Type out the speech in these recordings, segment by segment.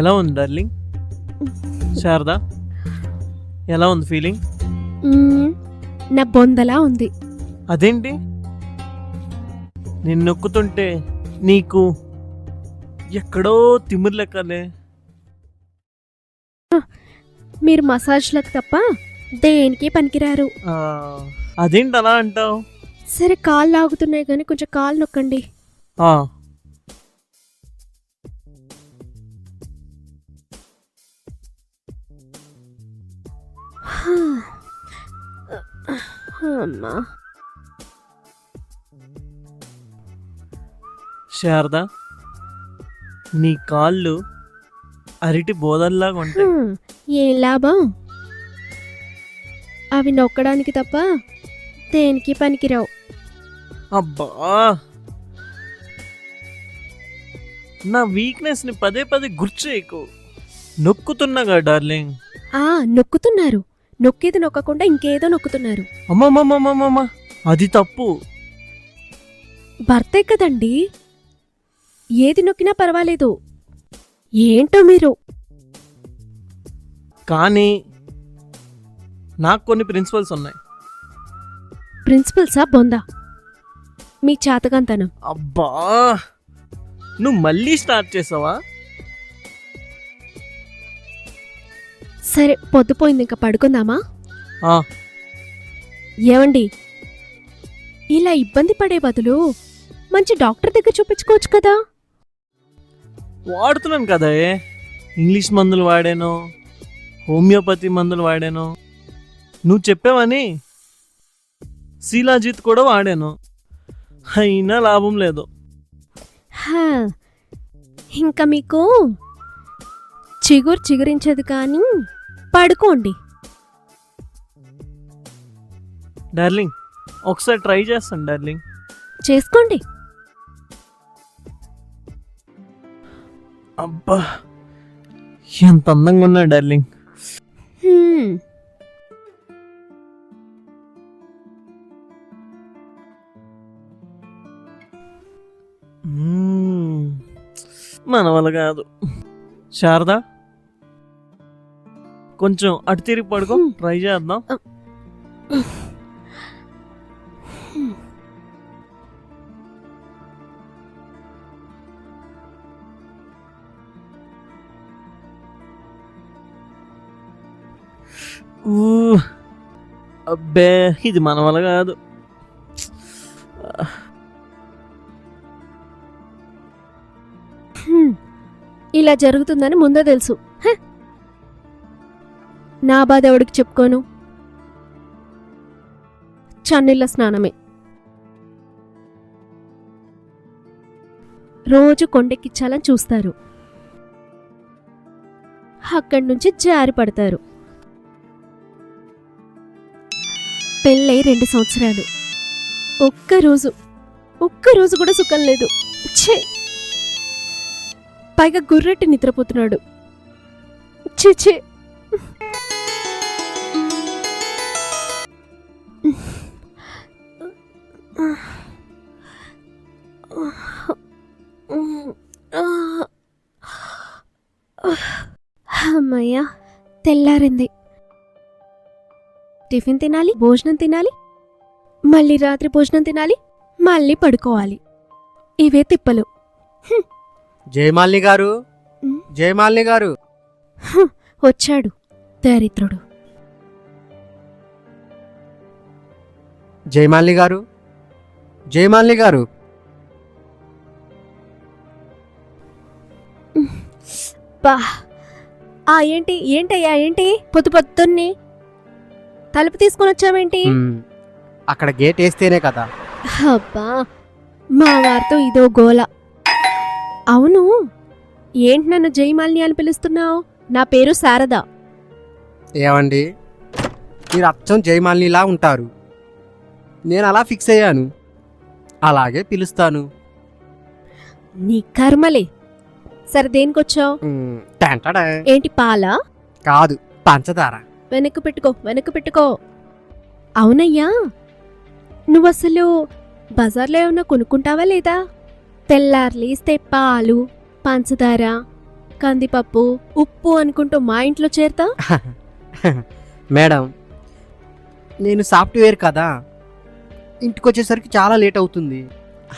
ఎలా ఉంది డార్లింగ్ శారదా ఎలా ఉంది ఫీలింగ్. నా బొందలా ఉంది. అదేంటి? నేను నొక్కుతుంటే నీకు ఎక్కడో తిమ్మిరి లెక్కలే. మీరు మసాజ్లకు తప్ప దేనికి పనికిరారు. అదేంటి అలా అంటావు? సరే కాళ్ళు లాగుతున్నాయి కానీ కొంచెం కాళ్ళు నొక్కండి. అమ్మా. శారదా నీ కాళ్ళు అరటి బోధల్లాగా ఉంటాయి. హ్మ్. ఏం లాభం? అవి నొక్కడానికి తప్ప దేనికి పనికిరావు. అబ్బా! నా వీక్నెస్ని పదే పదే గుర్చేయకు నొక్కుతున్నాగా డార్లింగ్. ఆ నొక్కుతున్నారు. నొక్కేది నొక్కకుండా ఇంకేదో నొక్కుతున్నారు. అమ్మమ్మమ్మమ్మమ్మ అది తప్పు. భర్తే కదండి? ఏది నొక్కినా పర్వాలేదు. ఏంటో మీరు? కానీ నాకు కొన్ని ప్రిన్సిపల్స్ ఉన్నాయి. ప్రిన్సిపల్సా బొందా? మీ చాతకంతనం అబ్బా! నువ్వు మళ్ళీ స్టార్ట్ చేసావా? సరే పొద్దుపోయింది ఇంకా పడుకుందామా? ఆ, ఏమండి ఇలా ఇబ్బంది పడే బదులు మంచి డాక్టర్ దగ్గర చూపించుకోవచ్చు కదా? వాడుతున్నాను కదా ఏ. ఇంగ్లీష్ మందులు వాడాను హోమియోపతి మందులు వాడాను. నువ్వు చెప్పావని శీలాజిత్ కూడా వాడాను. అయినా లాభం లేదు. హా, ఇంకా మీకు చిగురు చిగురించదు కానీ పడుకోండి. డార్లింగ్ ఒకసారి ట్రై చేస్తాను డార్లింగ్. చేసుకోండి. అబ్బా ఎంత అందంగా ఉన్నా డార్లింగ్. మన వల్ల కాదు శారదా కొంచెం అటు తిరిగి పడుకో. ట్రై చేద్దాం అబ్బే ఇది మన వల్ల కాదు. ఇలా జరుగుతుందని ముందే తెలుసు. హ. నా బాధ ఎవడికి చెప్పుకోను? చన్నీళ్ళ స్నానమే. రోజు కొండెక్కిచ్చాలని చూస్తారు. అక్కడి నుంచి జారి పడతారు పెళ్ళై రెండు సంవత్సరాలు. ఒక్క రోజు ఒక్క రోజు కూడా సుఖం లేదు. ఛే! పైగా గుర్రెట్టి నిద్రపోతున్నాడు. చిచి అమ్మయ్యా తెల్లారింది. టిఫిన్ తినాలి భోజనం తినాలి మళ్ళీ రాత్రి భోజనం తినాలి మళ్ళీ పడుకోవాలి. ఇవే తిప్పలు. జయమాలిని గారు. జయమాలిని గారు. వచ్చాడు దరిద్రుడు. జయమాలిని గారు జయమాలిని గారు. బా. ఆ ఏంటి ఏంటయ్యా ఏంటి? పొద్దు పొద్దున్నే తలుపు తీసుకొని వచ్చావేంటి. అక్కడ గేట్ వేస్తేనే కదా. అబ్బా మా వారితో ఇదో గోల. అవును ఏంటి నన్ను జయమాలిని అని పిలుస్తున్నావు? నా పేరు శారద. ఏమండి? మీరు అచ్చం జయమాలినిలా ఉంటారు. నేను అలా ఫిక్స్ అయ్యాను. అలాగే పిలుస్తాను. నీ కర్మలే. సరే దేనికొచ్చావు. ఏంటి పాలా? కాదు పంచదార. వెనక్కు పెట్టుకో వెనక్కు పెట్టుకో. అవునయ్యా. నువ్వు అసలు బజార్లో ఏమన్నా కొనుక్కుంటావా లేదా? తెల్లార్లేస్తే పాలు పంచదార కందిపప్పు ఉప్పు అనుకుంటూ మా ఇంట్లో చేరుతా? మేడం నేను సాఫ్ట్వేర్ కదా. ఇంటికి వచ్చేసరికి చాలా లేట్ అవుతుంది.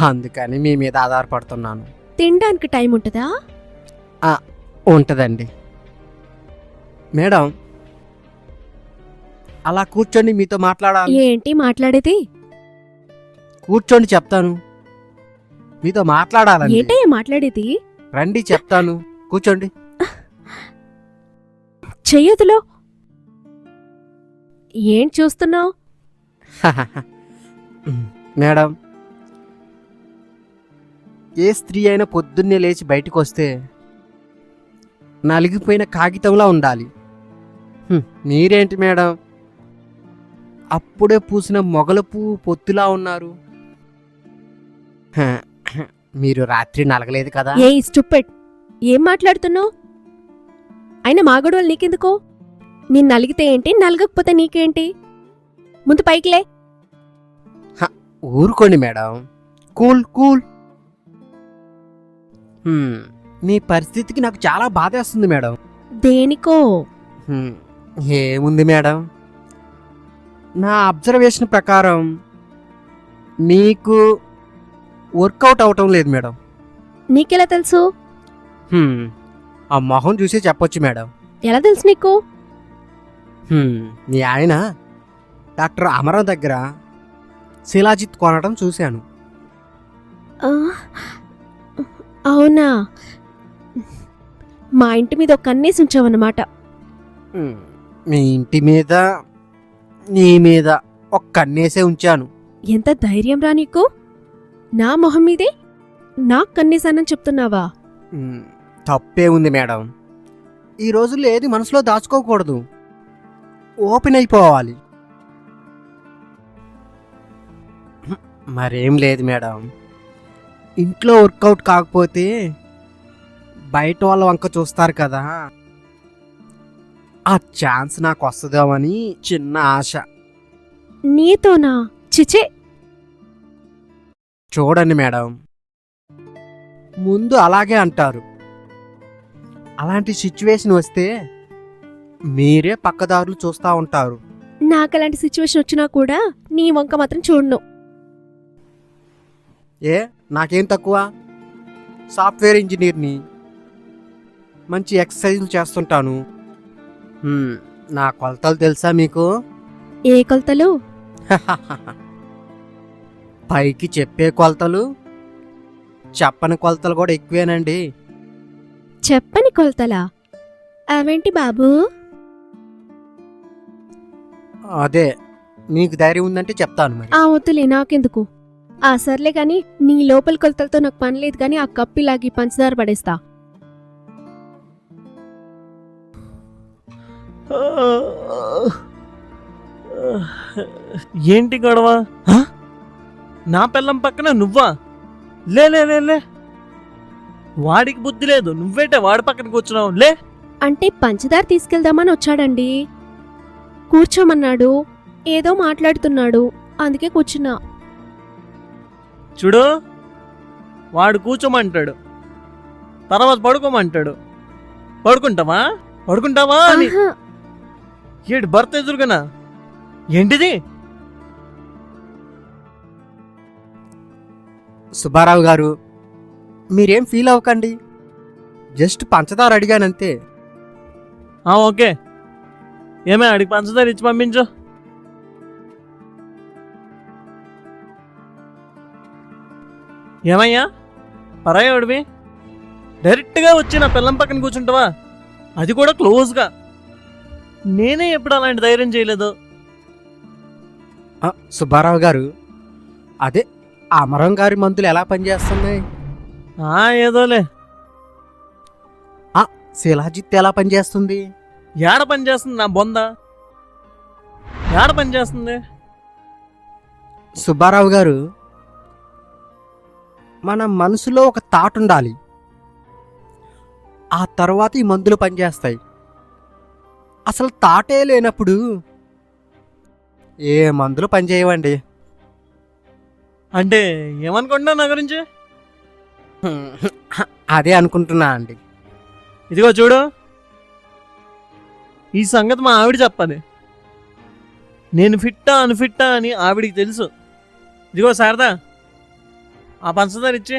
అందుకని మీ మీద ఆధారపడుతున్నాను. తినడానికి టైం ఉంటుందా? ఉంటుందండి. మేడం అలా కూర్చొని మీతో మాట్లాడాలి. ఏంటి మాట్లాడేది? కూర్చోండి చెప్తాను. మీతో మాట్లాడాలండి. ఏంటయ్యా మాట్లాడేది? రండి చెప్తాను. కూర్చోండి. చెయ్యదులో ఏం చూస్తున్నావు? మేడం ఏ స్త్రీ అయినా పొద్దున్నే లేచి బయటకు వస్తే నలిగిపోయిన కాగితంలా ఉండాలి. హ్మ్, మీరేంటి మేడం? అప్పుడే పూసిన మొగల పువ్వు పొత్తులా ఉన్నారు. మీరు రాత్రి నలగలేదు కదా? ఏ స్టూపెడ్ ఏం మాట్లాడుతున్నావు? అయినా మా గొడవలు నీకెందుకు? నేను నలిగితే ఏంటి నలగకపోతే నీకేంటి? ముందు పైకిలే ఊరుకోండి మేడం. Cool cool. మీ పరిస్థితికి నాకు చాలా బాధేస్తుంది మేడం. దేనికో? ఏముంది మేడం? నా అబ్జర్వేషన్ ప్రకారం మీకు వర్కౌట్ అవటం లేదు మేడం. నీకెలా తెలుసు? హ్మ్, ఆ మొహం చూసి చెప్పొచ్చు మేడం. ఎలా తెలుసు నీకు? హ్మ్, మీ ఆయన డాక్టర్ అమరం దగ్గర శిలాజిత్ కొనడం చూశాను. ఆ, అవునా? మా ఇంటి మీద ఒక కన్నేసి ఉంచావన్నమాట. హ్మ్, మీ ఇంటి మీద నీ మీద ఒక కన్నేసే ఉంచాను. ఎంత ధైర్యం రా నీకు? నా మొహం మీదే నాకు కన్నేసానని చెప్తున్నావా? మ్, తప్పే ఉంది మేడం. ఈ రోజుల్లో ఏది మనసులో దాచుకోకూడదు. ఓపెన్ అయిపోవాలి. హ్మ్, మరేం లేదు మేడం. ఇంట్లో వర్కౌట్ కాకపోతే బయట వాళ్ళ వంక చూస్తారు కదా. ఆ ఛాన్స్ నాకు వస్తుందేమని చిన్న ఆశ. నీతోనా? చిచే. చూడండి మేడం. ముందు అలాగే అంటారు. అలాంటి సిచ్యువేషన్ వస్తే మీరే పక్కదారులు చూస్తూ ఉంటారు. నాకు అలాంటి సిచ్యువేషన్ వచ్చినా కూడా నీ వంక మాత్రం చూడను. ఏ? నాకేం తక్కువ? సాఫ్ట్వేర్ ఇంజనీర్ని. మంచి ఎక్సర్సైజులు చేస్తుంటాను. నా కొలతలు తెలుసా మీకు? ఏ కొలతలు? పైకి చెప్పే కొలతలు చెప్పని కొలతలు కూడా ఎక్కువేనండి. చెప్పని కొలతలా? అవేంటి బాబు? అదే మీకు ధైర్యం ఉందంటే చెప్తాను మరి. ఆ వద్దులే నాకెందుకు? ఆ సర్లే గాని నీ లోపల కొలతలతో నాకు పని లేదు గాని ఆ కప్పిలాగి పంచదార పడేస్తా. ఏంటి గొడవ? నా పిల్లం పక్కన నువ్వా? లే లే లే లే. వాడికి బుద్ధి లేదు. నువ్వేంటే వాడి పక్కన కూర్చున్నావు. లే. అంటే పంచదార తీసుకెళ్దామని వచ్చాడండి. కూర్చోమన్నాడు. ఏదో మాట్లాడుతున్నాడు. అందుకే కూర్చున్నా. చూడు వాడు కూర్చోమంటాడు. తర్వాత పడుకోమంటాడు. పడుకుంటావా? పడుకుంటావా అని. ఏడు భర్త ఎదురుగనా? ఏంటిది? సుబ్బారావు గారు మీరేం ఫీల్ అవ్వకండి. జస్ట్ పంచదార అడిగానంతే. ఓకే. ఏమే అడిగి పంచదార ఇచ్చి పంపించు. ఏమయ్యా? పరాయోడివి డైరెక్ట్గా వచ్చి నా పిల్లం పక్కన కూర్చుంటావా? అది కూడా క్లోజ్గా. నేనే ఎప్పుడు అలాంటి ధైర్యం చేయలేదు. సుబ్బారావు గారు అదే అమరం గారి మందులు ఎలా పనిచేస్తున్నాయి? ఆ ఏదోలే. శిలాజిత్ ఎలా పనిచేస్తుంది? ఏడ పని చేస్తుంది నా బొంద? ఏడ పని చేస్తుంది సుబ్బారావు గారు మన మనసులో ఒక థాట్ ఉండాలి. ఆ తర్వాత ఈ మందులు పనిచేస్తాయి. అసలు తాటే లేనప్పుడు ఏ మందులు పనిచేయవండి? అంటే ఏమనుకుంటున్నావు నా గురించి? అదే అనుకుంటున్నా అండి. ఇదిగో చూడు. ఈ సంగతి మా ఆవిడ చెప్పాలి. నేను ఫిట్టా అన్ఫిట్టా అని ఆవిడికి తెలుసు. ఇదిగో శారదా ఆ పంచదార ఇచ్చి.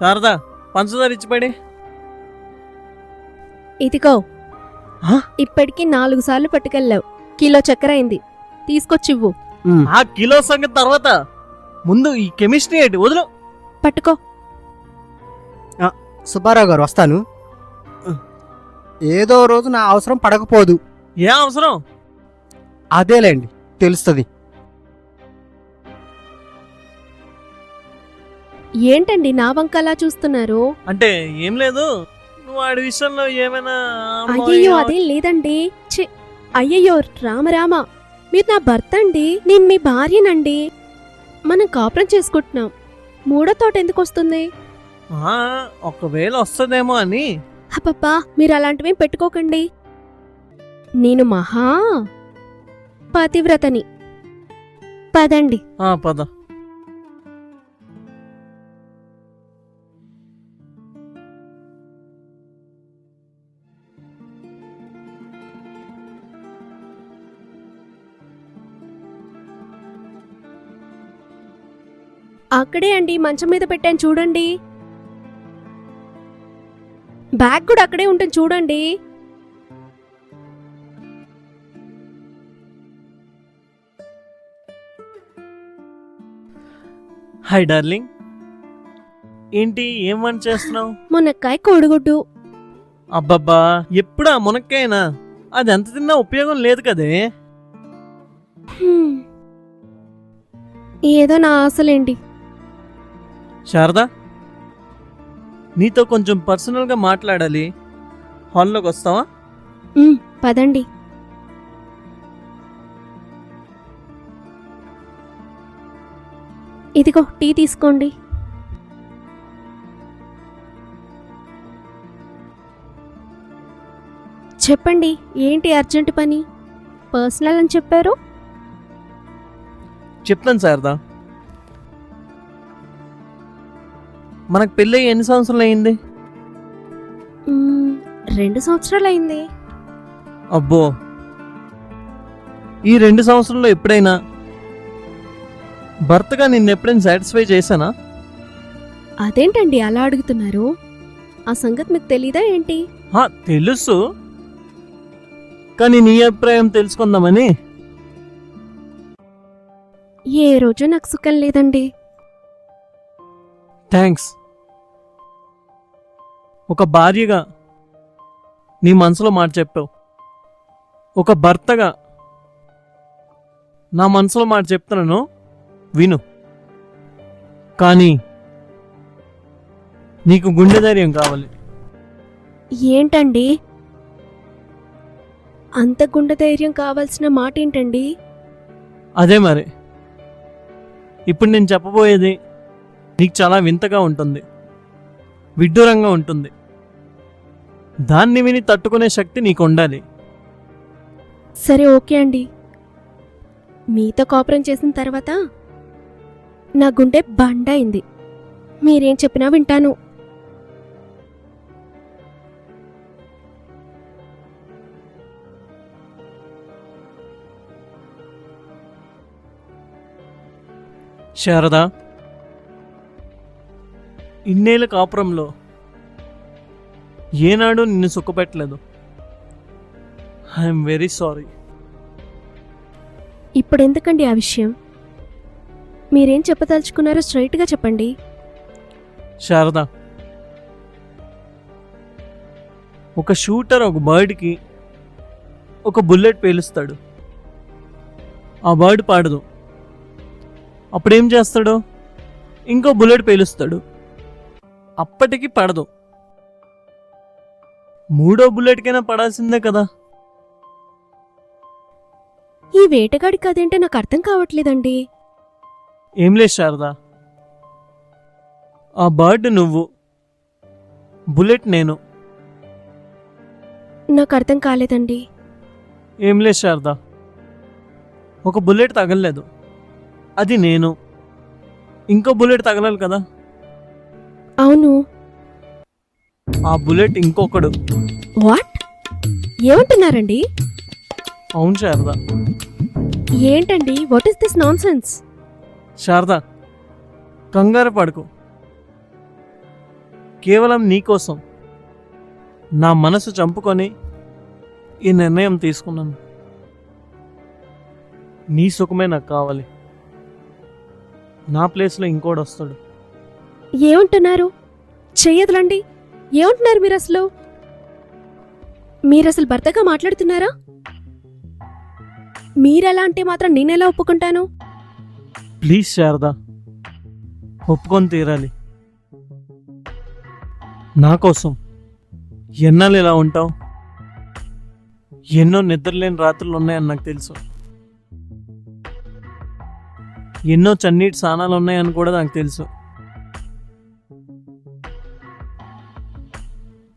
శారదా పంచదార ఇచ్చి పడి ఇదిగో? ఇప్పటికి నాలుగు సార్లు పట్టుకెళ్ళావు. కిలో చక్కెర అయింది. తీసుకొచ్చివ్వు. ఆ కిలో సంగతి తర్వాత. ముందు ఈ కెమిస్ట్రీ ఏంటి? వదులు. పట్టుకో. సుబ్బారావు గారు వస్తాను. ఏదో రోజు నా అవసరం పడకపోదు. ఏ అవసరం? అదేలేండి తెలుస్తుంది. ఏంటండి నా వంక అలా చూస్తున్నారు? అంటే ఏం లేదు. వాడి విషయంలో ఏమైనా అయ్యయ్యో అదేం లేదండి. ఛీ అయ్యయ్యో రామరామ మీరు నా భర్త అండి నేను మీ భార్యనండి. మనం కాపురం చేసుకుంటున్నాం. మూడో తోట ఎందుకు వస్తుంది? ఆ, ఒకవేళ వస్తుందేమో అని. అబ్బబ్బా మీరు అలాంటివి పెట్టుకోకండి. నేను మహా పతివ్రతని. పదండి. ఆ, పద. అక్కడే అండి మంచం మీద పెట్టాను చూడండి. బ్యాగ్ కూడా అక్కడే ఉంటుంది చూడండి. హాయ్ డార్లింగ్ ఏంటి ఏం వంట చేస్తున్నావు? మునక్కాయ కోడిగుడ్డు. అబ్బబ్బా ఎప్పుడా మునక్కాయనా? అది ఎంత తిన్నా ఉపయోగం లేదు కదే. ఏదో నా ఆశలేండి శారదా నీతో కొంచెం పర్సనల్గా మాట్లాడాలి. హాల్లోకి వస్తావా? ఉమ్, పదండి. ఇదిగో టీ తీసుకోండి. చెప్పండి ఏంటి అర్జెంట్ పని? పర్సనల్ అని చెప్పారు? చెప్తాను శారదా. మనకు పెళ్ళి ఎన్ని సంవత్సరాలు అయింది రెండు సంవత్సరాలు అయింది అబ్బో. ఈ రెండు సంవత్సరాల్లో ఎప్పుడైనా భర్తగా నిన్ను ఎప్పుడైనా సాటిస్ఫై చేశానా? అదేంటండి అలా అడుగుతున్నారు? ఆ సంగతి మీకు తెలీదా ఏంటి? హా, తెలుసు. కానీ నీ అభిప్రాయం తెలుసుకుందామని. ఏ రోజు నాకు సుఖం లేదండి. థ్యాంక్స్. ఒక భార్యగా నీ మనసులో మాట చెప్పావు. ఒక భర్తగా నా మనసులో మాట చెప్తున్నాను విను. కానీ నీకు గుండె ధైర్యం కావాలి. ఏంటండి? అంత గుండె ధైర్యం కావాల్సిన మాట ఏంటండి అదే మరి. ఇప్పుడు నేను చెప్పబోయేది నీకు చాలా వింతగా ఉంటుంది. విడ్డూరంగా ఉంటుంది. దాన్ని విని తట్టుకునే శక్తి నీకు ఉండాలి సరే ఓకే అండి. మీతో కాపురం చేసిన తర్వాత నా గుండె బండైంది మీరేం చెప్పినా వింటాను. శారదా ఇన్నేళ్ళ కాపురంలో ఏనాడు నిన్ను సుఖపెట్టలేదు. I'm very sorry. ఇప్పుడు ఎందుకండి ఆ విషయం? మీరేం చెప్పదలుచుకున్నారో స్ట్రైట్గా చెప్పండి. శారదా ఒక షూటర్ ఒక బర్డ్కి ఒక బుల్లెట్ పేలుస్తాడు. ఆ బర్డ్ పాడదు. అప్పుడేం చేస్తాడు? ఇంకో బుల్లెట్ పేలుస్తాడు. అప్పటికి పడదు. మూడో బుల్లెట్కైనా పడాల్సిందే కదా. ఈ వేటగాడి కదేంటో నాకు అర్థం కావట్లేదండి. ఏం లేదు శారదా. ఆ బర్డ్ నువ్వు. బుల్లెట్ నేను. నాకు అర్థం కాలేదండి. ఏం లేదు శారదా. ఒక బుల్లెట్ తగలలేదు. అది నేను. ఇంకో బుల్లెట్ తగలాలి కదా. అవును. ఆ బుల్లెట్ ఇంకొకడు. వాట్? ఏమంటున్నారండి? అవును శారదా. ఏంటండి? What is this nonsense Sharada కంగారు పడుకు. కేవలం నీకోసం నా మనసు చంపుకొని ఈ నిర్ణయం తీసుకున్నాను. నీ సుఖమే నాకు కావాలి. నా ప్లేస్లో ఇంకోడు వస్తాడు. ఏమంటున్నారు? చెయ్యదులండి. ఏమంటున్నారు మీరు అసలు మీరు అసలు భర్తగా మాట్లాడుతున్నారా? మీరెలా అంటే మాత్రం నేనెలా ఒప్పుకుంటాను? ప్లీజ్ శారదా ఒప్పుకొని తీరాలి. నా కోసం ఎన్నాళ్ళు ఇలా ఉంటావు? ఎన్నో నిద్రలేని రాత్రులు ఉన్నాయని నాకు తెలుసు. ఎన్నో చన్నీటి స్నానాలు ఉన్నాయని కూడా నాకు తెలుసు.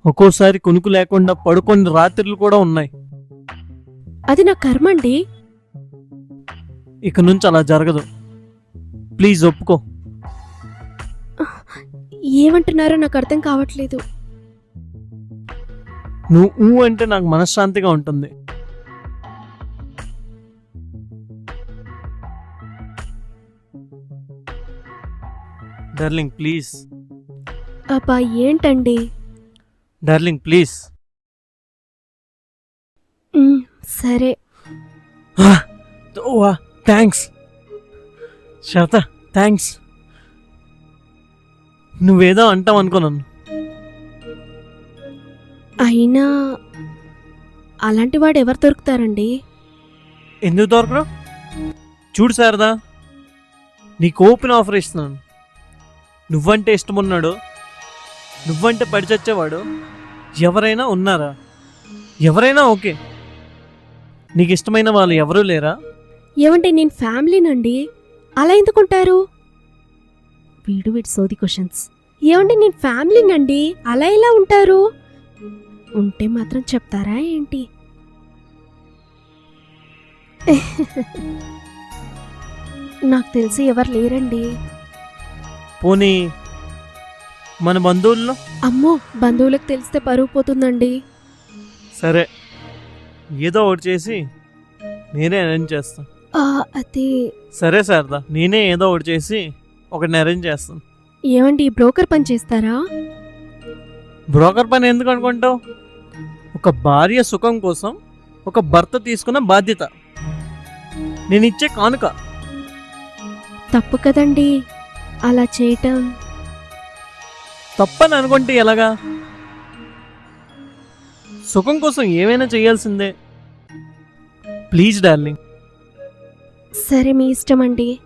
ఒక్కోసారి కునుకు లేకుండా పడుకొని రాత్రులు కూడా ఉన్నాయి. అది నా కర్మ అండి. ఇక నుంచి అలా జరగదు. ప్లీజ్ ఒప్పుకో. ఏమంటున్నారో నాకు అర్థం కావట్లేదు. నువ్వు ఊ అంటే నాకు మనశ్శాంతిగా ఉంటుంది. Darling please. అబ్బా ఏంటండి? డార్లింగ్ ప్లీజ్ సరే. థ్యాంక్స్ శారద థ్యాంక్స్ నువ్వేదో అంటావు అనుకున్నాను అయినా అలాంటి వాడు ఎవరు దొరుకుతారండి? ఎందుకు దొరకరు? చూడు శారదా నీకు ఓపెన్ ఆఫర్ ఇస్తున్నాను. నువ్వంటే ఇష్టమున్నాడు నువ్వంటే పడి చచ్చేవాడు ఎవరైనా ఉన్నారా? ఎవరైనా ఓకే. నీకు ఇష్టమైన వాళ్ళు ఎవరూ లేరా? ఏమంటే నేను ఫ్యామిలీనండి. అలా ఎందుకుంటారు? వీడు వీడి సోది క్వశ్చన్స్. ఏమంటే నేను ఫ్యామిలీనండి. అలా ఎలా ఉంటారు? ఉంటే మాత్రం చెప్తారా ఏంటి? నాకు తెలిసి ఎవరు లేరండి. పోనీ మన బంధువుల్లో? అమ్మో బంధువులకు తెలిస్తే పరువు పోతుందండి. సరే ఏదో ఒకటి చేసి నేనే అరేంజ్ చేస్తాను ఆ, అది సరే శారదా నేనే ఏదో ఒకటి చేసి ఒకటిని అరేంజ్ చేస్తాను ఏమండి బ్రోకర్ పని చేస్తారా? బ్రోకర్ పని ఎందుకు అనుకుంటావు? ఒక భార్య సుఖం కోసం ఒక భర్త తీసుకున్న బాధ్యత. నేను ఇచ్చే కానుక. తప్పు కదండి. అలా చేయటం తప్పని అనుకుంటే ఎలాగా? సుఖం కోసం ఏమైనా చేయాల్సిందే. Please darling. సరే మీ ఇష్టం అండి